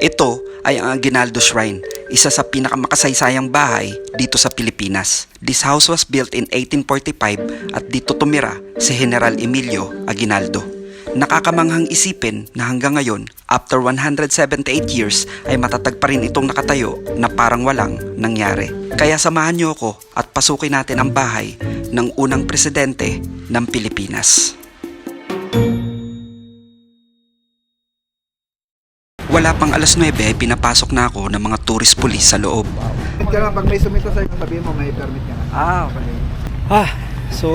Ito ay ang Aguinaldo Shrine, isa sa pinakamakasaysayang bahay dito sa Pilipinas. This house was built in 1845 at dito tumira si General Emilio Aguinaldo. Nakakamanghang isipin na hanggang ngayon, after 178 years, ay matatag pa rin itong nakatayo na parang walang nangyari. Kaya samahan niyo ako at pasukin natin ang bahay ng unang presidente ng Pilipinas. Wala pang alas 9 ay pinapasok na ako ng mga tourist police sa loob. Ka lang, pag may sumito sa'yo, sabihin mo may permit ka na. Ah, okay. Ah, so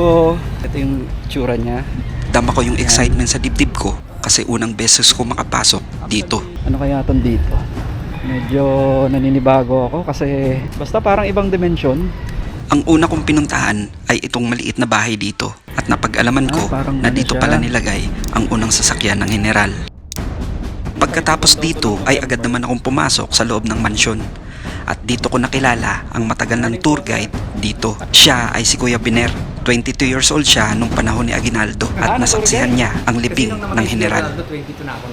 ito yung tsura niya. Dama ko yung excitement sa dibdib ko kasi unang beses ko makapasok dito. Ano kaya ton dito? Medyo naninibago ako kasi basta parang ibang dimensyon. Ang una kong pinuntahan ay itong maliit na bahay dito at napag-alaman ko Ah, na ano dito siya. pala nilagay ang unang sasakyan ng general. Pagkatapos dito ay agad naman akong pumasok sa loob ng mansyon. At dito ko nakilala ang matagal ng tour guide dito. Siya ay si Kuya Biner. 22 years old siya nung panahon ni Aguinaldo at nasaksihan niya ang libing ng general. 22 na ako.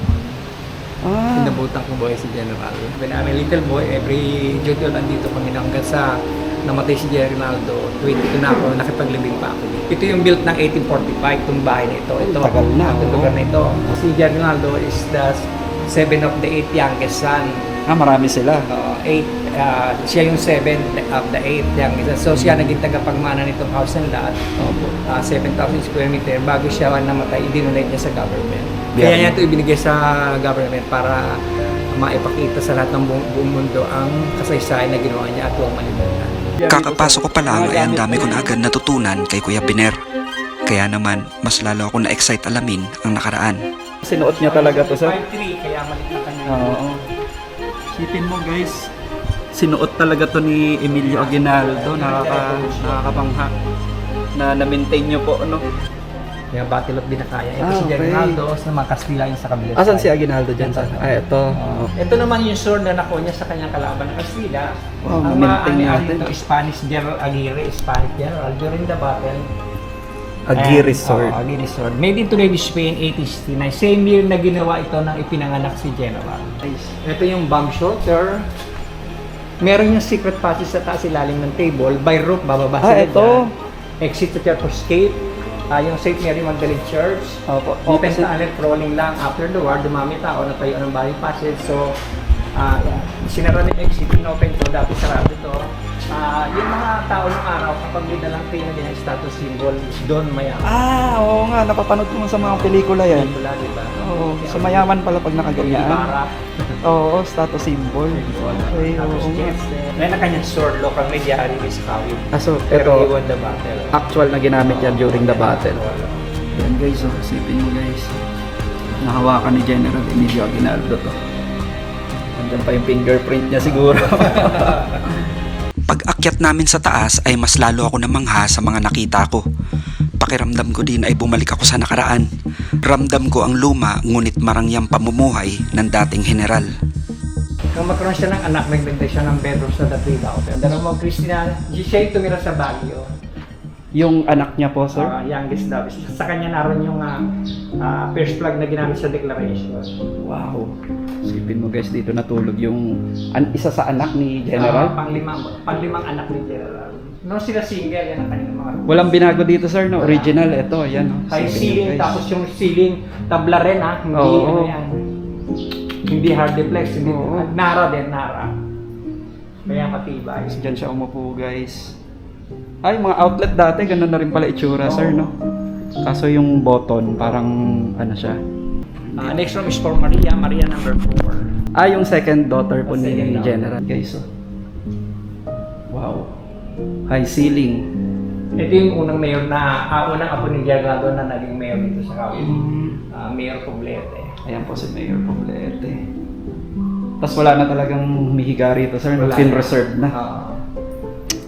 Ah, Pinabutang ko buhay si General. When I'm a little boy, every June nandito kami na hanggang sa namatay si General Ronaldo. 22 na ako, nakipaglibing pa ako. Ito yung built ng 1845, itong bahay na ito. Ito, Tagal na, ang lugar na ito. Si General Ronaldo is the seven of the eight youngest son. ah marami sila. Uh, eight, uh, siya yung seven of the eight youngest son. So siya naging tagapagmana nitong house and lot. uh, 7,000 square meter bago siya namatay, idinonate niya sa government. Kaya Yeah. niya ito ibinigay sa government para maipakita sa lahat ng buong, buong mundo ang kasaysayan na ginawa niya at huwag malimutan. Kakapasok ko pa lang ay ang dami ko na agad natutunan kay Kuya Biner. Kaya naman, mas lalo ako na-excite alamin ang nakaraan. Sinuot niya talaga to sa 5'3", kaya maliit na kanya. Oo. Sipin mo guys, sinuot talaga to ni Emilio Aguinaldo, nakaka nakakabangha na na-maintain niyo po ano. Kaya Battle of Binakaya. Ito Ah, si okay. Sa mga Kastila yung sa kabila. Asan si Aguinaldo dyan sa? Ah, ito. Uh, ito naman yung sword na nakuha niya sa kanyang kalaban ng Kastila. Wow, ang mga natin. ito, Spanish General Aguirre, Spanish General during the battle. Aguirre And, sword. oo, Aguirre sword. Made in Toledo, Spain, 1869. Same year na ginawa ito nang ipinanganak si General. Ito yung bomb shelter. Meron yung secret passage sa taas ilalim ng table. By rope, bababa Ah, ito. dyan. Exit to church escape. Ah, yung St. Mary Magdalene Church. Opo. Open Opposite. na ulit, crawling lang after the war, dumami tao, natayo ng body passage. So, ah sinara nila exit, open to, dati sarado to. Ah, yung mga tao ng araw, kapag may dalang pina din ang status symbol, doon mayaman. Ah, oo nga, napapanood ko sa mga pelikula yan. Wala, di ba? Oo, sa mayaman pala pag nakaganyan. Ibarra. Oo, status symbol. Okay, oo. yes, eh, May na kanyang sword, local medyari, Miss Kawin. Ah, so, Pero ito, the battle. actual na ginamit yan during the battle. Yan guys, oh, isipin mo guys. Nahawakan ni General Emilio Aguinaldo to. Andyan pa yung fingerprint niya siguro. Pag akyat namin sa taas ay mas lalo ako namangha sa mga nakita ko. Pakiramdam ko din ay bumalik ako sa nakaraan. Ramdam ko ang luma ngunit marangyang pamumuhay ng dating general. Nung magkaroon siya ng anak, nagbenta siya ng bedroom sa Three Mountains. Dalawang Christina, siya tumira sa Baguio. Yung anak niya po, sir? Uh, youngest daw. Sa kanya naroon yung ah, ah, first flag na ginamit sa declaration. Wow. Isipin mo guys, dito natulog yung an isa sa anak ni General. panglimang, panglimang anak ni General. No sila single, yan ang kanilang mga Walang binago dito, sir, no? Original, ito, yan. oh. High ceiling, tapos yung ceiling, tabla rin ha. Hindi, Oo. ano yan. Hindi hard duplex, hindi. Oo. Nara din, nara. Kaya matibay. Diyan siya umupo, guys. Ay, mga outlet dati, ganun na rin pala itsura, sir, no? Kaso yung button, parang ano siya. Ah, next room is for Maria, Maria number 4. Ah, yung second daughter po ni Second. General, guys. oh. Wow. High ceiling. Ito yung unang mayor na, ah, unang apo ni doon na naging mayor dito sa Kawit. Ah, Mayor Poblete. Ayan po si Mayor Poblete. Tapos wala na talagang humihiga rito, sir. Wala Pin na. reserved na. Ah.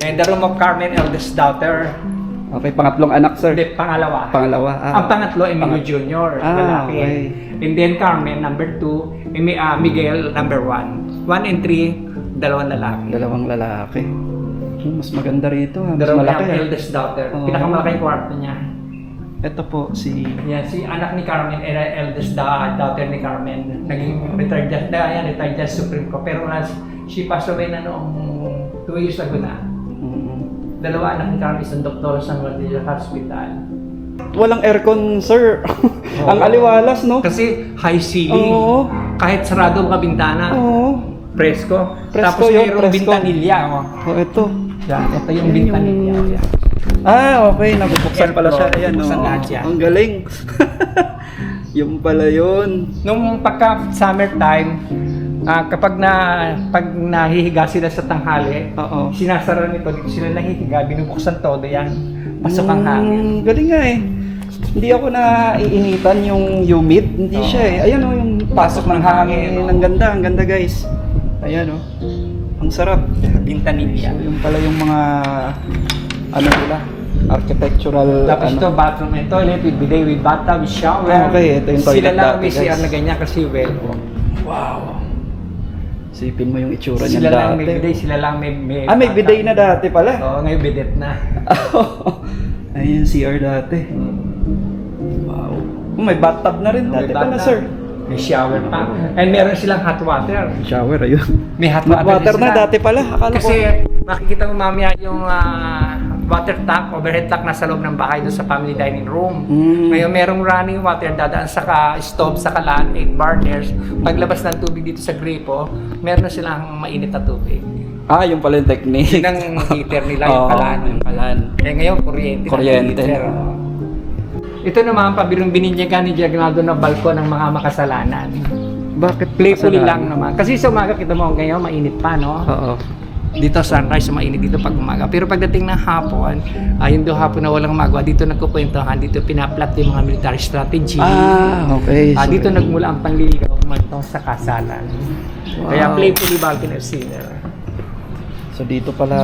And the room of Carmen, eldest daughter. Okay, pangatlong anak, sir. Hindi, pangalawa. Pangalawa. Ah, Ang pangatlo, Emilio Pangat- Jr., Ah, lalaki. okay. And then Carmen, number 2, Miguel, number 1. 1 and 3, dalawang lalaki. Dalawang lalaki. Hmm, mas maganda rito. ah. Mas Dalawang malaki. yung ah. eldest daughter. Oo. Pinakamalaking kwarto niya. Ito po si... Yan, si anak ni Carmen, era eldest da, daughter ni Carmen, naging retired judge, na, yan, retired judge Supreme Court. Pero as she passed away na noong two years ago na. Dalawa anak ni Carmen, isang doktor sa Dios Hospital. Walang aircon, sir. Ang aliwalas, no? Kasi high ceiling, Oo. kahit sarado ang kabintana, Oo. presko. Presko Tapos yun, mayroong presko. bintanilya. Oh. Oh, ito. Yan, ito yung bintanilya. Yan. Ah, okay. Nabubuksan pala siya. Ayan, oh. lahat yan. Ang galing. yung pala yun. Nung pagka summertime, ah, kapag na pag nahihiga sila sa tanghali, Oo. sinasara nito, dito sila nahihiga, binubuksan todo yan. Pasok ang hangin. Mm, Galing nga eh. Hindi ako na iinitan yung humid. Hindi Oo. siya eh. Ayan oh, yung pasok ng hangin. Ang ganda, ang ganda guys. Ayan oh. Ang sarap. Bintanilya. So, yung pala yung mga ano nila, architectural Tapos ano. ito, bathroom and toilet with bidet, with bathtub, with shower. Ah, okay. Ito yung toilet Sila lang dati, may CR guys. na ganyan kasi well. Wow. Sipin mo yung itsura niya Sila lang dati. may bidet, sila lang may, may Ah, may bidet na dati pala. Oo, ngayon bidet na. Ayun, CR dati. Wow. Oh, may bathtub na rin dati pala, sir. May shower pa. And meron silang hot water. Shower, ayun. May hot Hot water, na dati pala. Akala ko. Kasi makikita mo mamaya yung ah, water tank, overhead tank nasa loob ng bahay doon sa family dining room. Mm. Ngayon merong running water dadaan sa ka stove sa kalan, 8 burners. Paglabas ng tubig dito sa gripo, meron na silang mainit na tubig. Ah, yung pala yung technique. Yun ang heater nila, yung Oo, kalan. yung kalan. Eh ngayon, kuryente. Kuryente. heater. Ito naman, pabirong bininyagan ni Diagnado na balkon ng mga makasalanan. Bakit Playfully lang naman. Kasi sa umaga, kita mo ngayon, mainit pa, no? Oo. Dito sunrise mainit dito pag umaga. Pero pagdating ng hapon, uh, yung do hapon na walang magawa, dito nagkukwentuhan, dito pinaplat yung mga military strategy. Ah, okay. Ah, So, dito nagmula ang panliligaw kumantong sa kasalan. Kaya Wow. playfully balcony of sinner. So dito pala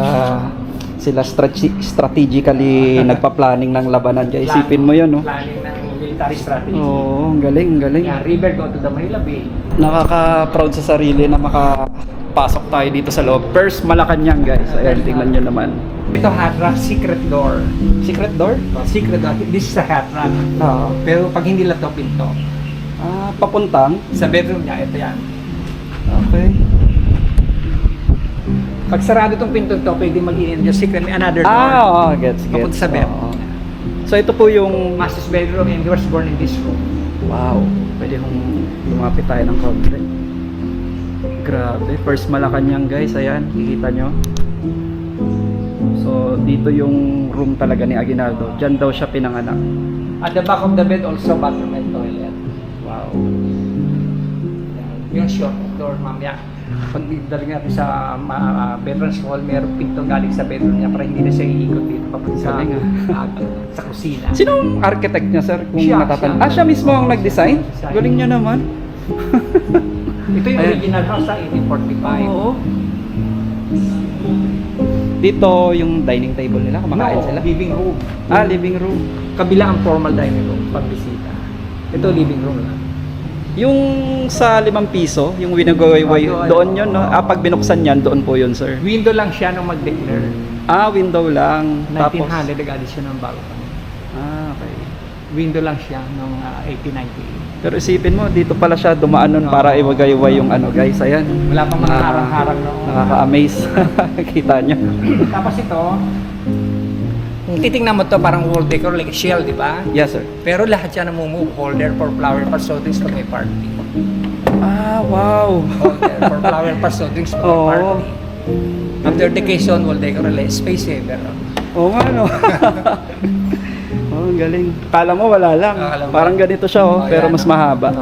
sila strate- strategically nagpa-planning ng labanan. Kaya isipin mo yun, no? Planning ng military strategy. Oo, galing, galing. Yan, river go to the Manila Bay. Nakaka-proud sa sarili na makapasok tayo dito sa loob. First, Malacanang guys. Ayan, tingnan nyo naman. Ito hat rack, secret door. Secret door? Oh, secret door. This is a hat rack. Oo. Pero pag hindi lang to pinto, Ah, papuntang? sa bedroom niya, ito yan. Okay. Pag sarado tong pinto to, pwede mag-in yung secret may another door. Ah, oo, gets, gets. Papunta sa bed. Oo. So ito po yung... Master's bedroom and he was born in this room. Wow, pwede kong lumapit tayo ng konti. Grabe, first Malacanang guys, ayan, kikita nyo. So, dito yung room talaga ni Aguinaldo. Diyan daw siya pinanganak. At the back of the bed also bathroom and toilet. Wow. Yung short door mamaya. Pag daling natin sa uh, veterans hall, mayroong pinto galing sa bedroom niya para hindi na siya iikot dito papunta sa, ah, sa kusina. Sino ang architect niya, sir? Kung Siya, natatan- siya. Ah, siya mismo ang nag-design? Design. Galing niya naman. Ito yung Ayan. original house sa 1845. Oo. Dito yung dining table nila, kumakain No, sila. living room. Ah, living room. Kabila ang formal dining room pag bisita. Ito living room lang. Yung sa limang piso, yung winagawayway, Oh, doon. yun, no? Ah, pag binuksan yan, doon po yun, sir. Window lang siya nung mag-declare. Ah, window lang. Tapos, 1900, nag-add siya ng balcony. ah, okay. Window lang siya nung ah, 1898. Pero isipin mo, dito pala siya dumaan nun para iwagayway yung ano, guys. Ayan. Wala pang mga Ah, harang-harang noon. Nakaka-amaze. Kita nyo. Tapos ito, titingnan mo to parang wall decor like a shell, di ba? Yes, sir. Pero lahat yan move holder for flower pot so drinks pag may party. Ah, wow. Holder for flower pot so drinks pag may party. After the occasion, wall decor like space saver. Oo nga, no? galing. Kala mo wala lang. Akala mo. Parang ganito siya, oh, Oh, pero mas mahaba.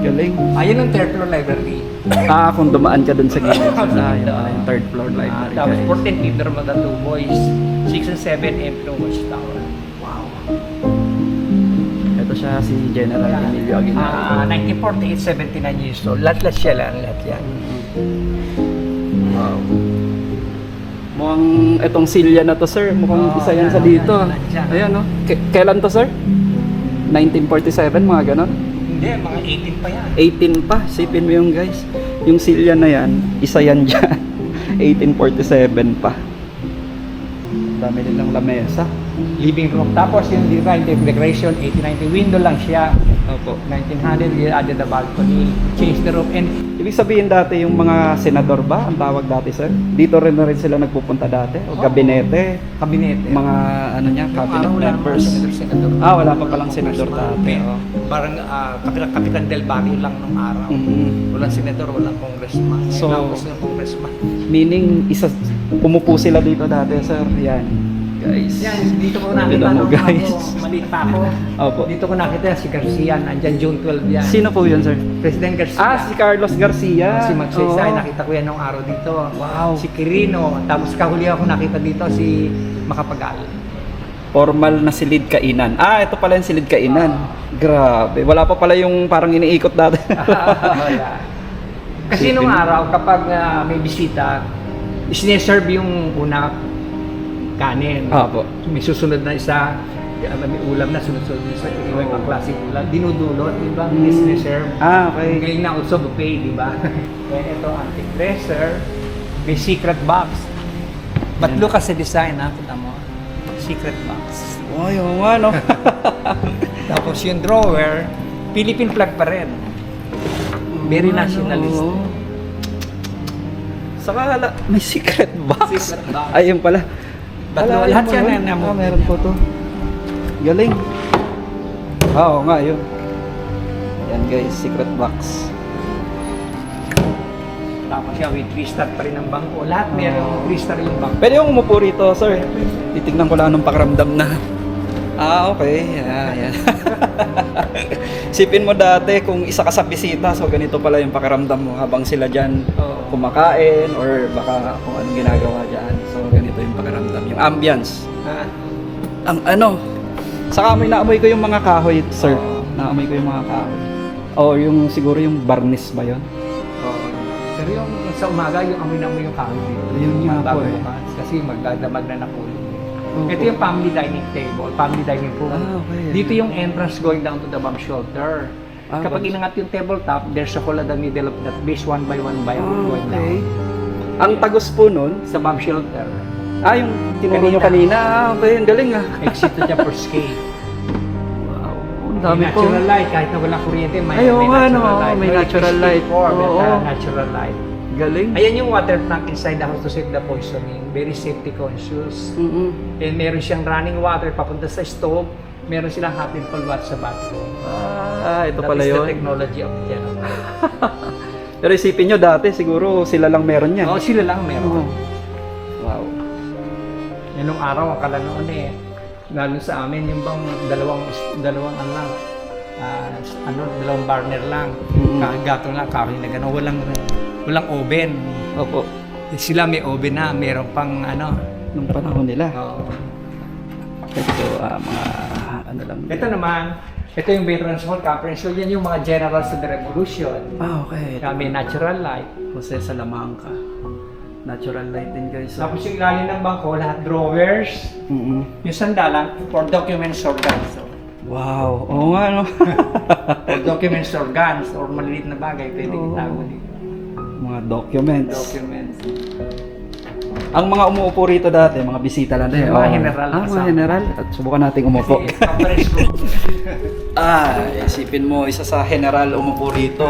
Galing. Ayun ang third floor library. Ah, kung dumaan ka dun sa gilid. Ah, yun pala yung third floor Ah, library, tapos guys. 14 feet naman the two boys. 6 and 7 and no watchtower. Wow. Ito siya si General Emilio Aguinaldo. Ah, 1948, 79 years old. Lahat-lahat siya lang, lahat yan. Wow. Mukhang itong silya na to, sir. Mukhang Oo, isa yan sa dito. yan, yan. Ayan, no? K- kailan to, sir? 1947, mga ganon? Hindi, mga 18 pa yan. 18 pa. Sipin mo yung guys. Yung silya na yan, isa yan dyan. 1847 pa. Dami nilang lamesa. living room. Tapos yung design decoration, 1890 window lang siya. Opo. 1900, we added the balcony, changed the roof, and Ibig sabihin dati yung mga senador ba, ang tawag dati sir? Dito rin na rin sila nagpupunta dati? O Oo. gabinete? cabinet. Mga ano niya, cabinet wala namang members? senador-senador. Ah, wala pa palang senador dati. Oh. Parang ah, kapitan, kapitan del barrio lang nung araw. Mhm. Walang senador, walang congressman. So- So, ng congressman. Meaning, isa, umupo sila dito dati sir. Yan. Guys. Yan, dito ko nakita mo, guys. ako, maliit pa ako. Opo. Dito ko nakita si Garcia, nandyan June 12 yan. Sino po yun sir? President Garcia. Ah, si Carlos Garcia. Si Magsaysay, Oo. nakita ko yan nung araw dito. Wow. Si Quirino, tapos kahuli ako nakita dito si Makapagal. Formal na silid kainan. Ah, ito pala yung silid kainan. Grabe. Wala pa pala yung parang iniikot dati. Wala. Kasi nung araw, kapag ah, may bisita, sineserve yung una kanin. Ah, po. May susunod na isa, may ulam na, sunod-sunod na isa, yung mga klaseng ulam. Dinudulot, di ba? Mm. Sineserve. Ah, okay. Ngayon na also buffet, di ba? Then ito, antique dresser. May secret box. But Yan. look at the design, ha? Kita mo. Secret box. Ay, oo nga, no? Tapos yung drawer, Philippine flag pa rin. Very nga, nationalist. no? Saka may secret box. Secret box. Ayun pala. Ba't Ala, lahat yan na- na- Ah, meron po to. Galing. Ah, Oo nga, yun. Yan guys, secret box. Tapos siya with three-star pa rin ang bangko. Lahat meron three-star yung bangko. Pwede yung umupo rito, sir. Titignan ko lang anong pakiramdam na. Ah, okay. Yeah. Sipin mo dati kung isa ka sa bisita, so ganito pala yung pakiramdam mo habang sila dyan Oo. kumakain or baka kung anong ginagawa dyan. So ganito yung pakiramdam. Yung ambience. Ah, Ang ano, sa amoy naamoy ko yung mga kahoy, sir. Oo. Naamoy ko yung mga kahoy. O yung siguro yung barnis ba yun? oo. Pero yung sa umaga, yung amoy na amoy yung kahoy. Yun nga po Bago eh. bukas. Kasi magdadamag na nakulong. Oo. Ito yung family dining table, family dining room. Ah, okay. Dito yung entrance going down to the bomb shelter. Ah, Kapag bomb- inangat yung tabletop, there's a hole at the middle of that base one by one by Ah, going okay. down. Ang tagos po nun, Sa bomb shelter, ah, yung tinuro nyo kanina. Ah, ang galing ah. exit to gate. Wow, ang May dami po. natural light, kahit na walang kuryente, may, Ay, oo may nga, natural no, light. may natural light. for, may Oo. ta- natural light. Galing. Ayan yung water tank inside the house to save the poisoning. Very safety conscious. Mm-mm. And meron siyang running water papunta sa stove. Meron silang hot and cold water sa bathroom. Ah, ito That pala is the yun. technology of General. Pero isipin nyo dati, siguro sila lang meron yan. Oo, sila lang Oo. meron. Wow. Nung araw, akala noon eh, lalo sa amin, yung bang dalawang, dalawang ano lang, ah, ano, dalawang burner lang, Mm. kagato lang, kahoy na gano'n, walang, walang oven. Opo. Sila may oven na, meron pang ano. Nung panahon nila. oo. Ito, ah, mga ano lang. Ito naman, ito yung Veterans Hall Conference Hall, yan yung mga generals of the revolution. Ah, okay. Kami natural light. Jose Salamanca. Natural light din guys. ah. Tapos yung ilalim ng bangko, lahat drawers. Mm-mm. Yung sandalan, for documents or guns. So, Wow. Oo nga, no? for documents or guns or maliliit na bagay, pwede Oo. itago dito. mga documents. Documents. Ang mga umuupo rito dati, mga bisita lang. Yung mga Oo. general Ah, mga kasama. general. At subukan nating umupo. Kasi conference ko. Ah, isipin mo, isa sa general umupo rito.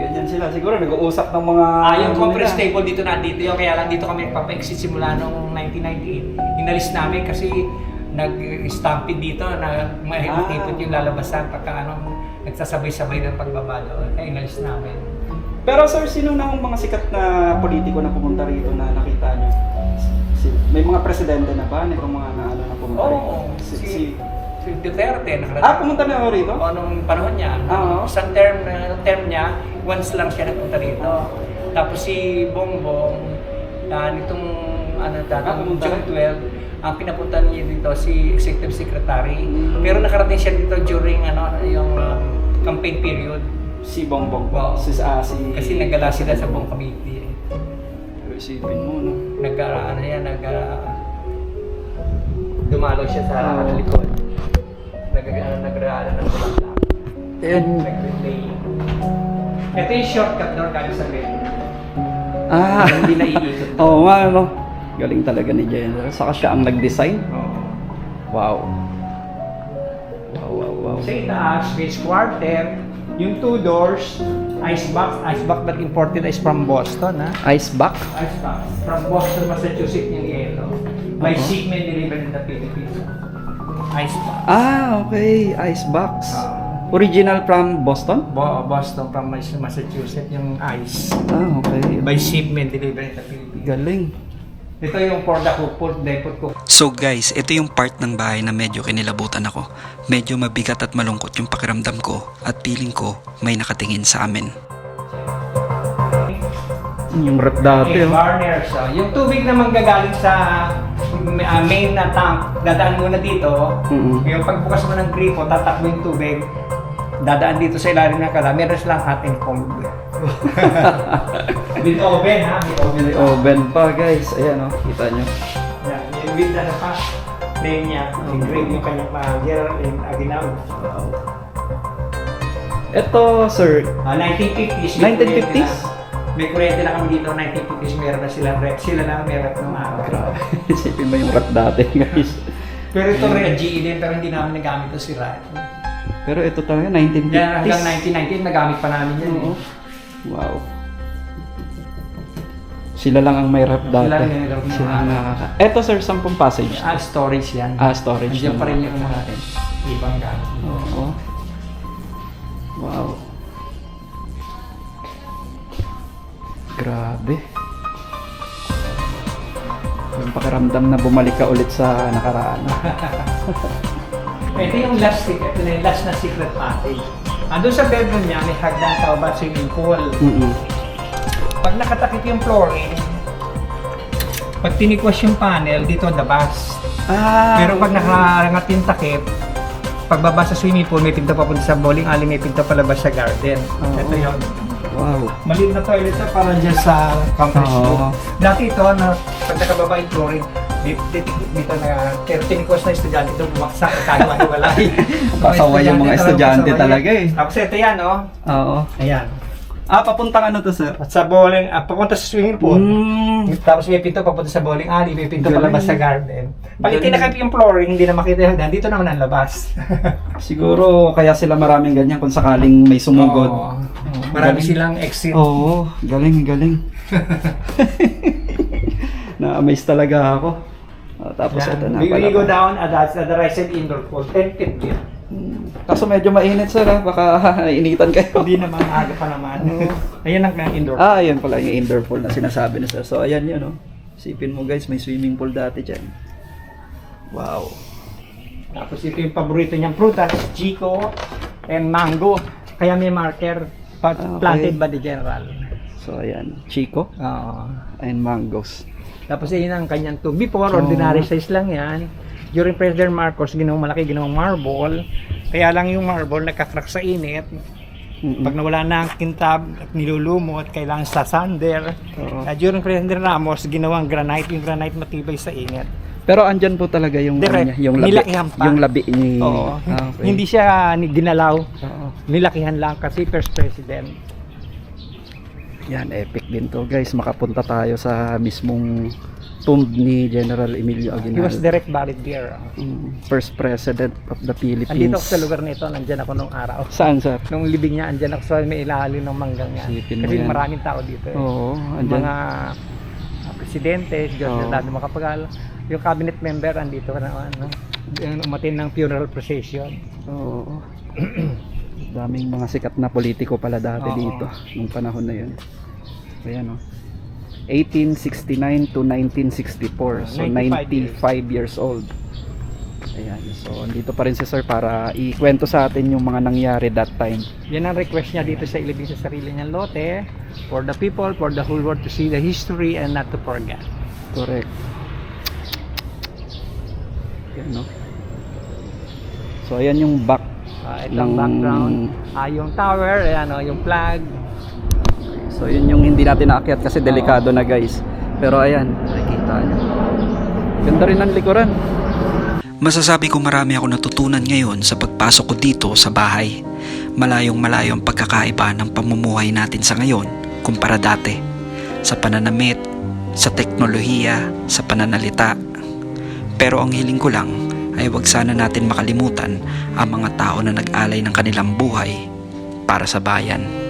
Ganyan sila. Siguro nag-uusap ng mga... Ah, yung ano nila. table dito nandito yun, kaya lang dito kami nagpapa-exit simula noong 1998. Inalis namin kasi nag-stampede dito na mahipot yung lalabasan pagka ano, nagsasabay-sabay ng pagbaba doon. Kaya inalis namin. Pero sir, sino na ang mga sikat na politiko na pumunta rito na nakita niyo? Si- may mga presidente na ba? Nitong mga na, ano, na pumunta Oo, rito? si, Si, si, si- Duterte nakarating. Ah, pumunta na ako rito? O, nung panahon niya, Ah, oo. isang term, na term niya, once lang siya nagpunta rito. Tapos si Bongbong, ah, nitong ano, Ah, pumunta June rin. 12, ang pinapunta niya dito si Executive Secretary. Mm. Pero nakarating siya dito during ano yung um, campaign period. Si Bongbong. Wow. Si, ah, si... Kasi naggala sila sa buong committee. eh. Pero Isipin mo, no? Nag, ah, ano yan, nag, ah, dumalo siya sa Oo. likod. Nag, ano, nagraan ng bulaklak. And, Nag-relay. Ito yung shortcut doon galing sa metro. ah, Hindi na iikot. Oo nga, no? Galing talaga ni General. Saka siya ang nag-design. Oo. Wow. Wow, wow, wow. Sa itaas, base quarter, yung two doors, ice box, ice box that imported is from Boston, ha? Ice back? Ice box, from Boston, Massachusetts yung yelo. By Uh-huh. shipment delivered in the Philippines. Ice box. Ah, okay. Ice box. Ah. Original from Boston? Bo- Boston from Mas- Massachusetts yung ice. Ah, okay. By shipment delivered in the Philippines. Galing. Ito yung for the cook, depot cook. So guys, ito yung part ng bahay na medyo kinilabutan ako. Medyo mabigat at malungkot yung pakiramdam ko at feeling ko may nakatingin sa amin. Yung rep dati, Okay, oh. So, yung tubig naman gagaling sa uh, main na tank, dadaan muna dito. Mm-mm. Yung pagbukas mo ng gripo, tatakbo yung tubig, dadaan dito sa ilalim ng kala. Meron silang hot and cold. With oven ha, with oven. May oven pa, guys. Ayan, oh. Kita nyo. With ano pa, name niya, yung grade yung kanyang manager in Aguinaldo. Wow. Ito, sir. Ah, 1950s. 1950s? May kuryente na kami dito, 1950s, meron na silang rep. Sila lang may rep ng araw. Grabe. Isipin mo yung rep dati, guys. Pero ito rin, GE din, pero hindi namin nagamit ito sira. Pero ito talaga, 1950s. Yan, hanggang 1919, nagamit pa namin yan. Oo. Eh. Wow. Sila lang ang may rep dati. Sila lang yung may rep na- Sila ang nakaka... Ito, sir, sampung passage. Ah, storage yan. Ah, storage Nandiyan pa rin yung mga ibang gamit. Oo. Wow. Grabe. Yung pakiramdam na bumalik ka ulit sa nakaraan. Ito yung last secret, ito na yung last na secret passage. Andun sa bedroom niya, may hagdan sa baba swimming pool. Mm-mm. Pag nakatakip yung flooring, pag tinikwas yung panel, dito labas. Ah, Pero pag nakarangat yung takip, pagbaba sa swimming pool, may pinto papunta sa bowling alley, may pinto palabas sa garden. Oo. Ito yun. Wow. Maliit na toilet sa para dyan sa conference Oo. room. Dati ito, na, pag nakababa yung flooring, dito, dito, dito na, pero tinikwas na estudyante ito, bumaksak, kagawa-hiwalay. Pasaway yung mga estudyante talaga eh. Tapos ito yan, oh. Oo. Ayan. Ah, papuntang ano to, sir? At sa bowling, ah, papunta sa swimming pool. Mm. Tapos may pinto papunta sa bowling alley, may pinto Galing. palabas sa garden. Pag Galing. itinakip yung flooring, hindi na makita yung hagdan, dito naman ang labas. Siguro kaya sila maraming ganyan kung sakaling may sumugod. Oo. Marami Galing. silang exit. Oo, galing, galing. Na-amaze talaga ako. Ah, tapos ito na we, pala. we go pa. down at, at the right side indoor pool, 10 feet. Kaso medyo mainit sir ha, baka initan kayo. Hindi naman, aga pa naman. Ayan ang indoor pool. ah, yun pala yung indoor pool na sinasabi ni sir. So ayan yun oh. Sipin mo guys, may swimming pool dati dyan. Wow. Tapos ito yung paborito niyang prutas, chico and mango. Kaya may marker Ah, okay. planted by the general. So ayan, Chico Oo. and mangoes. Tapos yun ang kanyang to. Before, ordinary size lang yan. During President Marcos, ginawang malaki, ginawang marble. Kaya lang yung marble nagka-crack sa init. Mm-mm. Pag nawala na ang kintab at nilulumot, kailangan sa sander. Oo. Uh, during President Ramos, ginawang granite. Yung granite matibay sa init. Pero andyan po talaga yung ano Direct. niya, yung labi, yung labi ni Oo. Ah, okay. Hindi siya ni- ginalaw. Oo. Nilakihan lang kasi first president. Yan, epic din to guys. Makapunta tayo sa mismong tomb ni General Emilio He Aguinaldo. was direct buried there. Mm, First President of the Philippines. Andito ako sa lugar nito, nandyan ako nung araw. Saan sir? Nung libing niya, andyan ako sa may ilalim ng manggang niya. Isipin mo Kasi yan. maraming tao dito. Eh. Oo, andyan. Mga uh, presidente, na dado makapagal. Yung cabinet member, andito ka na, ano, yung umatin ng funeral procession. Oo. Daming mga sikat na politiko pala dati Oo. dito nung panahon na yun. Ayan oh. 1869 to 1964. So 95 95 years old. Ayan. So andito pa rin si Sir para ikwento sa atin yung mga nangyari that time. Yan ang request niya dito sa ilibing sa sarili niyang lote for the people, for the whole world to see the history and not to forget. Correct. Yan no. So ayan yung back Uh, Ng- background, ah, yung tower, ayan, oh, yung flag. So yun yung hindi natin naakyat kasi delikado na guys. Pero ayan, nakikita nyo. Ganda rin ang likuran. Masasabi ko marami ako natutunan ngayon sa pagpasok ko dito sa bahay. Malayong malayo ang pagkakaiba ng pamumuhay natin sa ngayon kumpara dati. Sa pananamit, sa teknolohiya, sa pananalita. Pero ang hiling ko lang ay wag sana natin makalimutan ang mga tao na nag-alay ng kanilang buhay para sa bayan.